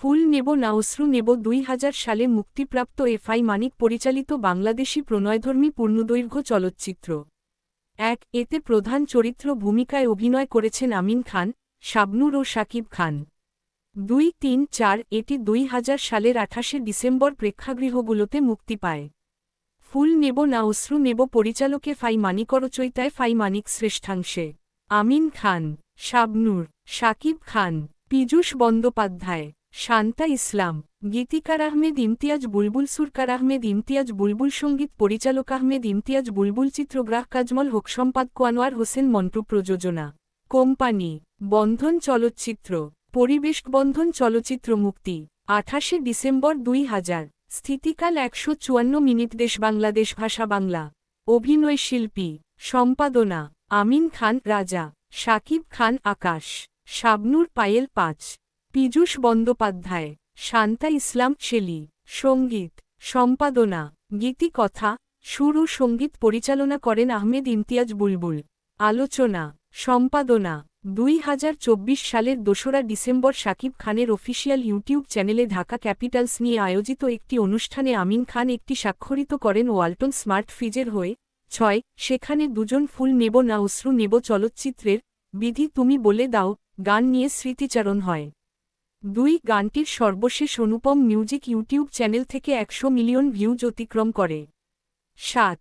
ফুল নেব না অশ্রু নেব দুই হাজার সালে মুক্তিপ্রাপ্ত এফআই মানিক পরিচালিত বাংলাদেশি প্রণয়ধর্মী পূর্ণদৈর্ঘ্য চলচ্চিত্র। এক, এতে প্রধান চরিত্র ভূমিকায় অভিনয় করেছেন আমিন খান, শাবনুর ও শাকিব খান। দুই, তিন, চার, এটি দুই হাজার সালের আঠাশে ডিসেম্বর প্রেক্ষাগৃহগুলোতে মুক্তি পায়। ফুল নেব না অশ্রু নেব পরিচালকে ফাই মানিকরচৈতায় ফাই মানিক শ্রেষ্ঠাংশে। আমিন খান, শাবনুর শাকিব খান, পীযূষ বন্দ্যোপাধ্যায়। শান্তা ইসলাম, গীতিকার আহমেদ ইমতিয়াজ বুলবুল, সুরকার আহমেদ ইমতিয়াজ বুলবুল, সংগীত পরিচালক আহমেদ ইমতিয়াজ বুলবুল, চিত্রগ্রাহ কাজমল হোক সম্পাদক আনোয়ার হোসেন মন্টু প্রযোজনা কোম্পানি বন্ধন চলচ্চিত্র, পরিবেশ বন্ধন চলচ্চিত্র মুক্তি, আঠাশে ডিসেম্বর দুই হাজার। স্থিতিকাল একশো চুয়ান্ন মিনিট, দেশ বাংলাদেশ ভাষা বাংলা। অভিনয় শিল্পী, সম্পাদনা, আমিন খান, রাজা, সাকিব খান, আকাশ, শাবনুর পায়েল পাঁচ। পীযূষ বন্দ্যোপাধ্যায়, শান্তা ইসলাম শেলি, সংগীত, সম্পাদনা গীতিকথা সুর ও সংগীত পরিচালনা করেন আহমেদ ইমতিয়াজ বুলবুল, আলোচনা, সম্পাদনা, দুই হাজার চব্বিশ সালের দোসরা ডিসেম্বর শাকিব খানের অফিসিয়াল ইউটিউব চ্যানেলে ঢাকা ক্যাপিটালস নিয়ে আয়োজিত একটি অনুষ্ঠানে আমিন খান একটি স্বাক্ষরিত করেন ওয়ালটন স্মার্ট ফ্রিজের হয়ে, ছয়, সেখানে দুজন ফুল নেব না অশ্রু নেব চলচ্চিত্রের, বিধি তুমি বলে দাও, গান নিয়ে স্মৃতিচারণ হয়। দুই গানটির সর্বশেষ অনুপম মিউজিক ইউটিউব চ্যানেল থেকে একশো মিলিয়ন ভিউজ অতিক্রম করে। সাত